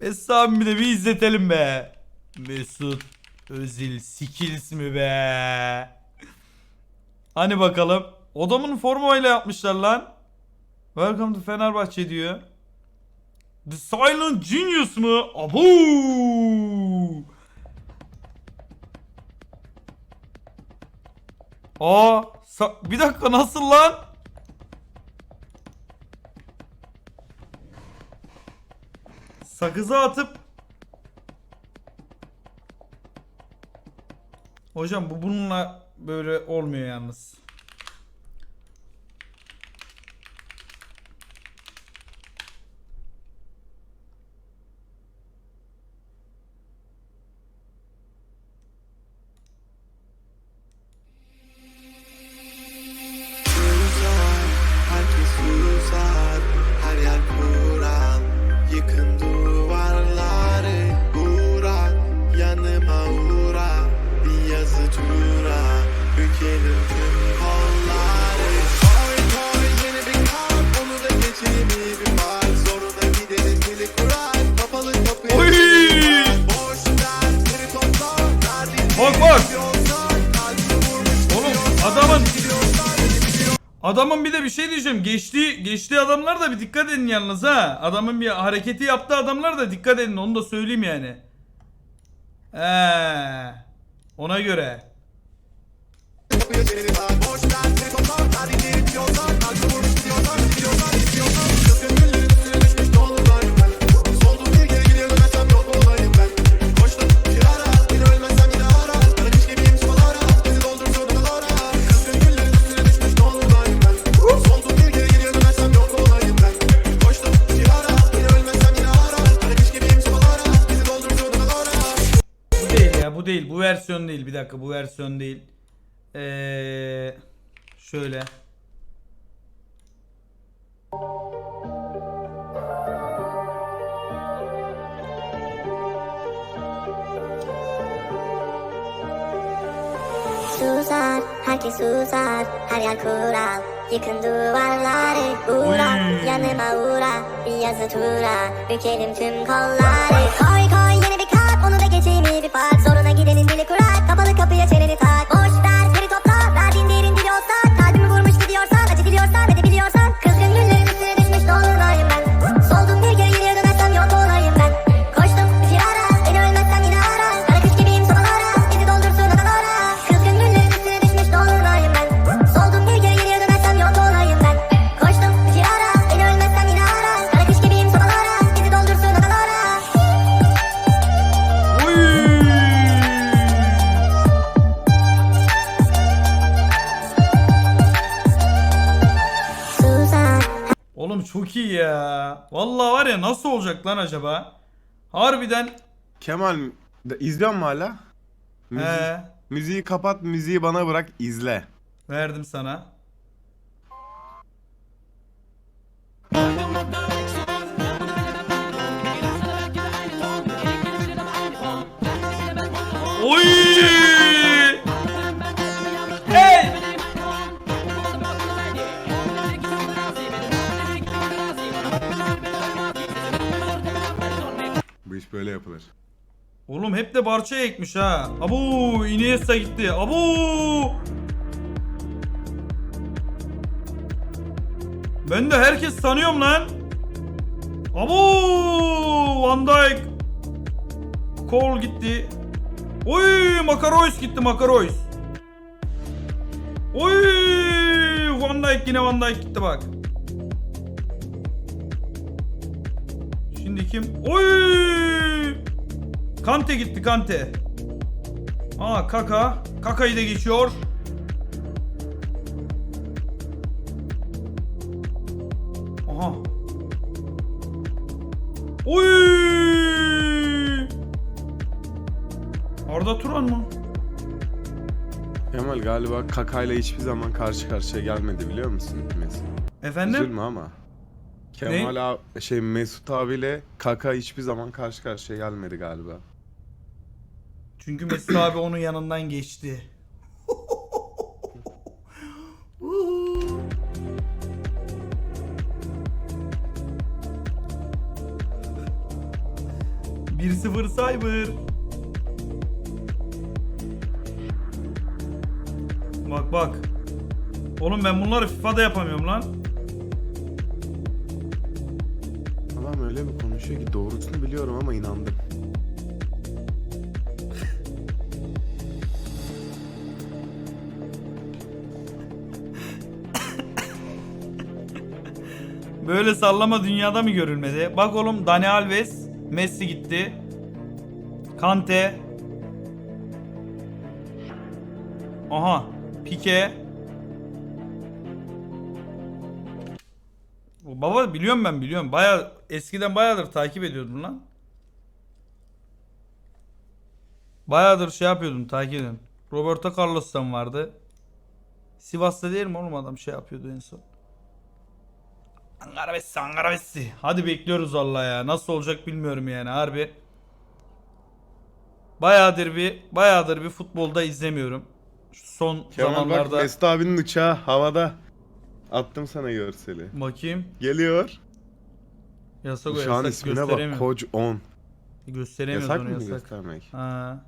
Mesut abimi de bir izletelim be. Mesut Özil skills mi be? Hani bakalım. Odamın formayla yapmışlar lan. Welcome to Fenerbahçe diyor. The Silent Genius mı? Abu! Aa, bir dakika nasıl lan? Sakızı atıp Hocam bu bununla böyle olmuyor yalnız. Bak bak. Oğlum adamın Adamın bir de bir şey diyeceğim. Geçtiği geçtiği adamlar da bir dikkat edin yalnız ha. Adamın bir hareketi yaptığı adamlar da dikkat edin. Onu da söyleyeyim yani. Ee, ona göre. Değil. Bu versiyon değil. Bir dakika bu versiyon değil. Ee, şöyle. Susar, herkes susar, her yer kural. Yıkın duvarları, uğra, Oy. yanıma uğra. Bir yazı tura, bükelim tüm kolları. Koy koy yeni bir kalp, onu da geçeyim iyi bir fark Zoruna gidenin dili kurar, kapalı kapıya çeneni tak Oğlum çok iyi ya. Vallahi var ya nasıl olacak lan acaba? Harbiden Kemal de- izliyor mu hala? Müzi- he, müziği kapat, müziği bana bırak, izle. verdim sana. Böyle yapılır. Oğlum hep de Barça ekmiş ha. Abu Iniesta gitti. Abu! Ben de herkes tanıyorum lan. Abu! Van Dijk. Cole gitti. Oy! Makaroys gitti Makaroys. Oy! Van Dijk yine Van Dijk gitti bak. Kim? Oy! Kante gitti Kante. Aa Kaka. Kaka'yı da geçiyor. Aha. Oy! Arda Turan mı? Kemal galiba Kaka'yla hiçbir zaman karşı karşıya gelmedi biliyor musun Mesut? Efendim? Üzülme ama. Kemal abi, şey Mesut abiyle Kaka hiçbir zaman karşı karşıya gelmedi galiba. Çünkü Mesut abi onun yanından geçti. 1-0 Cyber. Bak bak. Oğlum ben bunları FIFA'da yapamıyorum lan. Adam öyle bir konuşuyor ki doğrusunu biliyorum ama inandım. Böyle sallama dünyada mı görülmedi? Bak oğlum Dani Alves, Messi gitti. Kante. Aha, Pique. Baba biliyorum ben biliyorum. Baya eskiden bayağıdır takip ediyordum lan. Bayağıdır şey yapıyordum, takip ediyordum. Roberto Carlos'tan vardı. Sivas'ta değil mi oğlum adam şey yapıyordu en son. Ankara Messi, Ankara Messi. Hadi bekliyoruz valla ya. Nasıl olacak bilmiyorum yani harbi. Bayağıdır bir bayağıdır bir futbolda izlemiyorum. Şu son Kemal zamanlarda bak Mesut abinin uçağı havada. Attım sana görseli. bakayım. Geliyor. Yasak o Uçağın yasak ismine bak. gösteremiyorum. Koç 10. Gösteremiyoruz Yasak onu mı yasak. göstermek? Ha.